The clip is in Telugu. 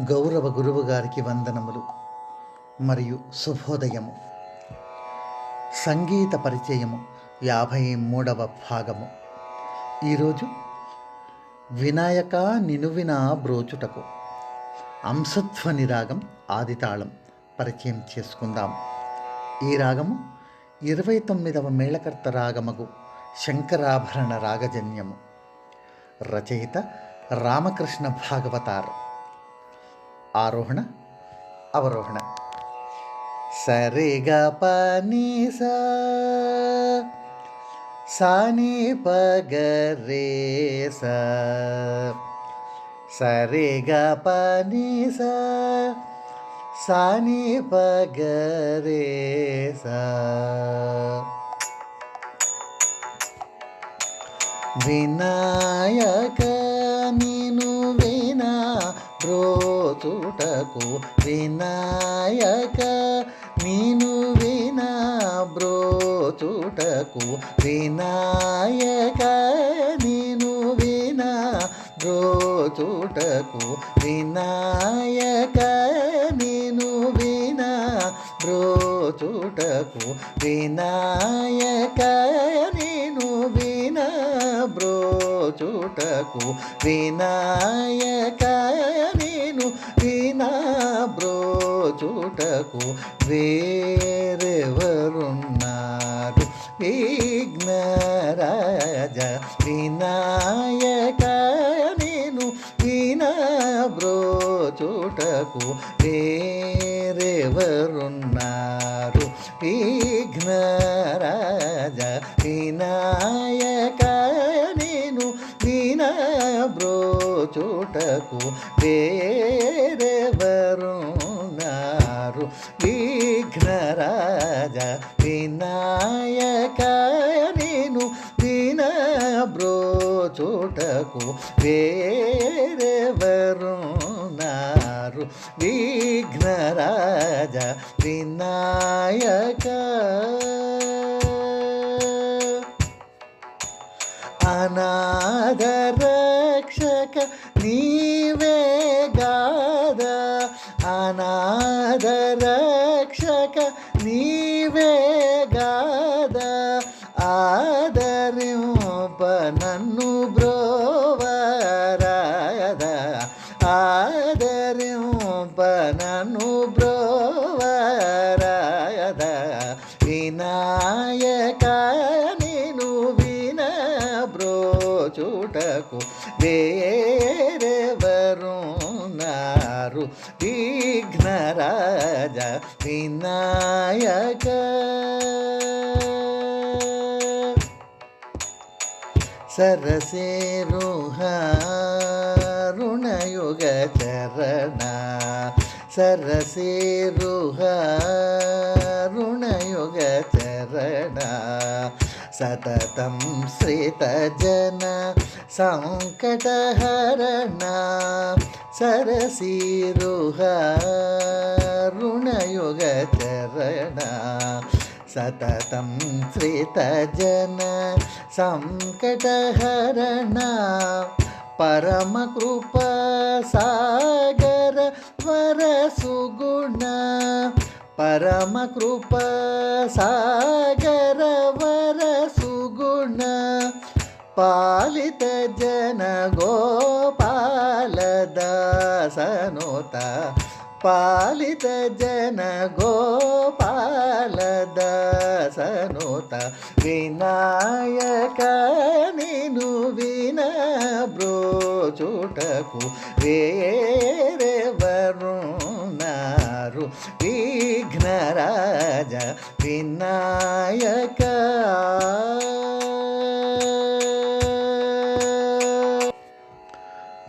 గౌరవ గురువు గారికి వందనములు మరియు శుభోదయము. సంగీత పరిచయము యాభై మూడవ భాగము. ఈరోజు వినాయక నినువిన బ్రోచుటకు అంశధ్వని రాగం ఆదితాళం పరిచయం చేసుకుందాం. ఈ రాగము ఇరవై తొమ్మిదవ మేళకర్త రాగమగు శంకరాభరణ రాగజన్యము. రచయిత రామకృష్ణ భాగవతారు. ಆರೋಹಣ, ಅವರೋಹಣ. ಸರಿ ಗ ಪ ನೀ ಸಾನಿ ಪ ಗ ರೇ ಸರಿ ಗ ಪ ನೀ ಸಾನಿ ಪ ಗ ರೇ ವಿನಾಯಕ ನೀನು ವಿನಾ ರೋ చూటకు వినాయక నీను వినా బ్రోచుటకు వినాయక నీను వినా బ్రోచుటకు వినాయక నీను వినా బ్రోచుటకు వినాయక నీను వినా బ్రోచుటకు వినాయక నేను వినా బ్రోచుటకు వేరెవరున్నారు? విఘ్నరాజ వినాయక నేను వినా బ్రోచుటకు వేరెవరున్నారు? విఘ్నరాజ వినాయక బ్రోచుటకు వేరెవరున్నారు విఘ్నరాజ వినాయక నేను వినా బ్రోచుటకు వేరెవరున్నారు విఘ్నరాజ వినాయక అనాదరా నీవే గాద అనాథరక్షక నీవే గాద ఆదరింప నన్ను బ్రోవరాద ఆదరింప నన్ను బ్రోవరాద వినాయక నేను విన బ్రోచుటకు వేరెవరున్నారు విఘ్నరాజ వినాయక సరసేరుహారుణయుగ చరణ సరసేరుహారుణయుగ చరణ సతతం శ్రితజన சங்கடஹரண சரசீருஹ ಋಣಯುಗಚರಣ ಸತತಂ ಶ್ರಿತಜನ ಸಂಕಟಹರಣ ಪರಮಕೃಪ ಸಾಗರ ವರ ಸುಗುಣ ಪರಮಕೃಪ ಸಾಗರ ವರ ಸುಗುಣ ಪಾ పాలిత జన గోపాలదాసనుత పాలిత జన గోపాలదాసనుత వినాయక నేను విన బ్రోచుటకు వేరెవరున్నారు విఘ్నరాజ వినాయక